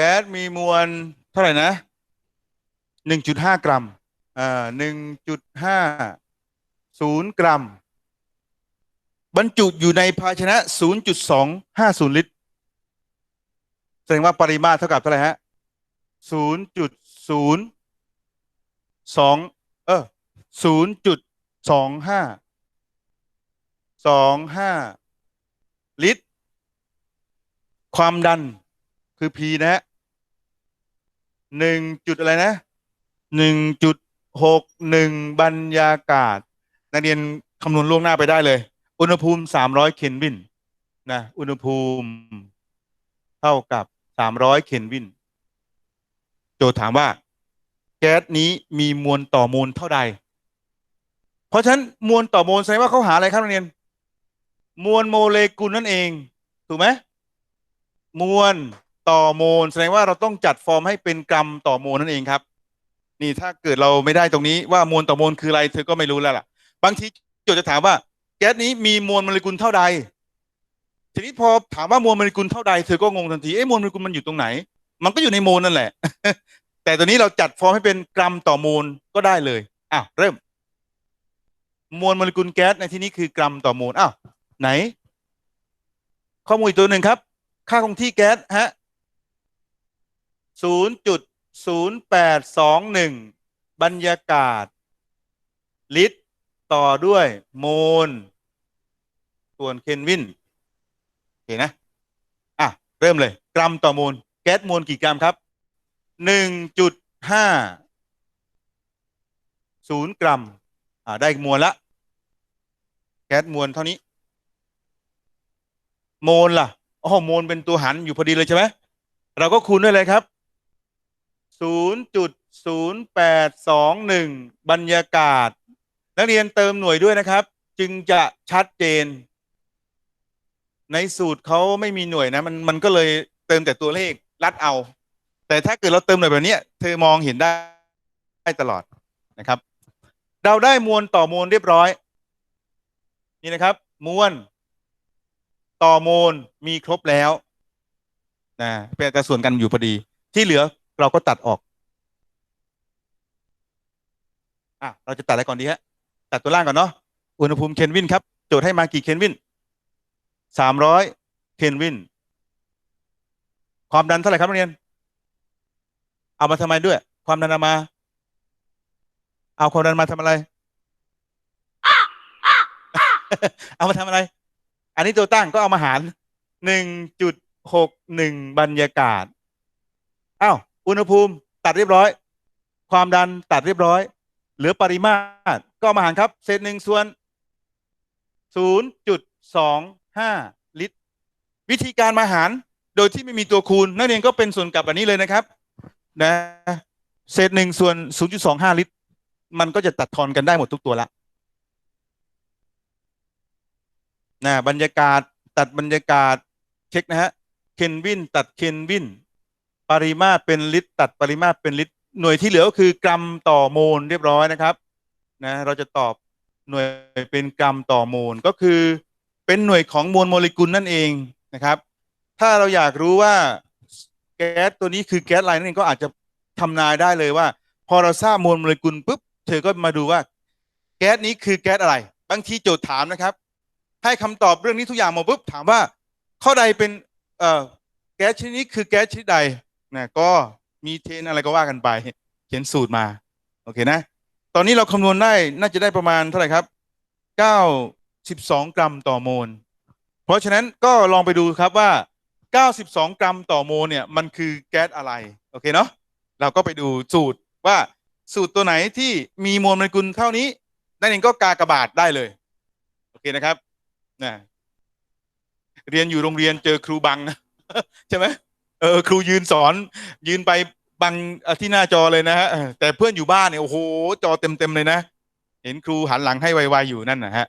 แก๊สมีมวลเท่าไหร่นะหนึ่งจุดห้ากรัมอ่าหนึ่งจุดห้าศูนย์กรัม บรรจุอยู่ในภาชนะศูนย์จุดสองห้าศูนย์ลิตร แสดงว่าปริมาตรเท่ากับเท่าไหร่ฮะศูนย์จุดศูนย์สองเออศูนย์จุดสองห้าสองห้าลิตร ความดันคือ P นะฮะ หนึ่งจุดอะไรนะหนึ่งจุดหกหนึ่งบรรยากาศ นักเรียนคำนวณล่วงหน้าไปได้เลย อุณหภูมิสามร้อยเคลวินนะอุณหภูมิเท่ากับสามร้อยเคลวิน โจทย์ถามว่า แก๊สนี้มีมวลต่อมูลเท่าใด เพราะฉะนั้นมวลต่อโมลแสดงว่าเขาหาอะไรครับนักเรียน มวลโมเลกุลนั่นเอง ถูกไหมมวล ต่อโมลแสดงว่าเราต้องจัดฟอร์มให้เป็นกรัมต่อโมลนั่นเองครับ นี่ถ้าเกิดเราไม่ได้ตรงนี้ว่ามวลต่อโมลคืออะไรเธอก็ไม่รู้แล้วล่ะ บางทีโจทย์จะถามว่า แก๊สนี้มีมวลโมเลกุลเท่าใด ทีนี้พอถามว่ามวลโมเลกุลเท่าใดเธอก็งงทันทีเอ๊ะมวลโมเลกุลมันอยู่ตรงไหน มันก็อยู่ในโมลนั่นแหละ แต่ตัวนี้เราจัดฟอร์มให้เป็นกรัมต่อโมลก็ได้เลยอะเริ่ม มวลโมเลกุลแก๊สในที่นี้คือกรัมต่อโมลอ้าวไหน ข้อมูลอีกตัวหนึ่งครับ ค่าคงที่แก๊สฮะ ศูนย์จุดศูนย์แปดสองหนึ่งบรรยากาศ ลิตร ต่อด้วยโมล ส่วน เคลวินเห็นนะ อะ เริ่มเลย กรัมต่อโมล แก๊สมวลกี่กรัมครับหนึ่งจุดห้าศูนย์กรัม อ่า ได้มวลละ แก๊สมวลเท่านี้ โมลล่ะอ๋อโมลเป็นตัวหันอยู่พอดีเลยใช่ไหมเราก็คูณด้วยเลยครับ ศูนย์จุดศูนย์แปดสองหนึ่งบรรยากาศ นักเรียนเติมหน่วยด้วยนะครับ จึงจะชัดเจน ในสูตรเขาไม่มีหน่วยนะมันมันก็เลยเติมแต่ตัวเลขรัดเอา แต่ถ้าเกิดเราเติมหน่วยแบบนี้เธอมองเห็นได้ได้ตลอดนะครับ เราได้มวลต่อมวลเรียบร้อย นี่นะครับ มวลต่อมวลมีครบแล้วนะเป็นอัตรส่วนกันอยู่พอดี ที่เหลือ เราก็ตัดออก อะ เราจะตัดอะไรก่อนดีฮะ ตัดตัวล่างก่อนเนาะ อุณหภูมิ เคลวินครับ โจทย์ให้มากี่ เคลวินสามร้อยเคลวิน ความดันเท่าไหร่ครับนักเรียน เอามาทำไมด้วย ความดันเอามา เอาความดันมาทำอะไร เอามาทำอะไร อันนี้ตัวตั้งก็เอามาหารหนึ่งจุดหกหนึ่งบรรยากาศ อ้าว อุณหภูมิตัดเรียบร้อย ความดันตัดเรียบร้อย เหลือปริมาตรก็มาหารครับ เศษหนึ่งส่วนศูนย์จุดสองห้าลิตร วิธีการมาหารโดยที่ไม่มีตัวคูณ นักเรียนก็เป็นส่วนกลับแบบนี้เลยนะครับ นะเศษหนึ่งส่วนศูนย์จุดสองห้าลิตร มันก็จะตัดทอนกันได้หมดทุกตัวละนะบรรยากาศตัดบรรยากาศเช็คนะฮะ เคลวินตัดเคลวิน ปริมาตรเป็นลิตรตัดปริมาตรเป็นลิตร หน่วยที่เหลือก็คือกรัมต่อโมลเรียบร้อยนะครับนะเราจะตอบหน่วยเป็นกรัมต่อโมลก็คือ เป็นหน่วยของมวลโมเลกุลนั่นเองนะครับ ถ้าเราอยากรู้ว่าแก๊สตัวนี้คือแก๊สอะไรนั่นเองก็อาจจะทำนายได้เลยว่า พอเราทราบมวลโมเลกุลปุ๊บเธอก็มาดูว่าแก๊สนี้คือแก๊สอะไร บางทีโจทย์ถามนะครับ ให้คำตอบเรื่องนี้ทุกอย่างมาปุ๊บถามว่า ข้อใดเป็นเอ่อแก๊สชนิดนี้คือแก๊สชนิดใด นะก็มีเทนอะไรก็ว่ากันไป เขียนสูตรมา โอเคนะ ตอนนี้เราคำนวณได้น่าจะได้ประมาณเท่าไหร่ครับเก้าสิบสองกรัมต่อโมล เพราะฉะนั้นก็ลองไปดูครับว่าเก้าสิบสองกรัมต่อโมลเนี่ยมันคือแก๊สอะไร โอเคเนาะเราก็ไปดูสูตรว่าสูตรตัวไหนที่มีมวลโมเลกุลเท่านี้ นั่นเองก็กากบาทได้เลย โอเคนะครับนะเรียนอยู่โรงเรียนเจอครูบังนะใช่ไหม เออครูยืนสอนยืนไปบังที่หน้าจอเลยนะฮะแต่เพื่อนอยู่บ้านเนี่ยโอ้โหจอเต็มเต็มเลยนะ เห็นครูหันหลังให้ไวๆอยู่นั่นนะฮะ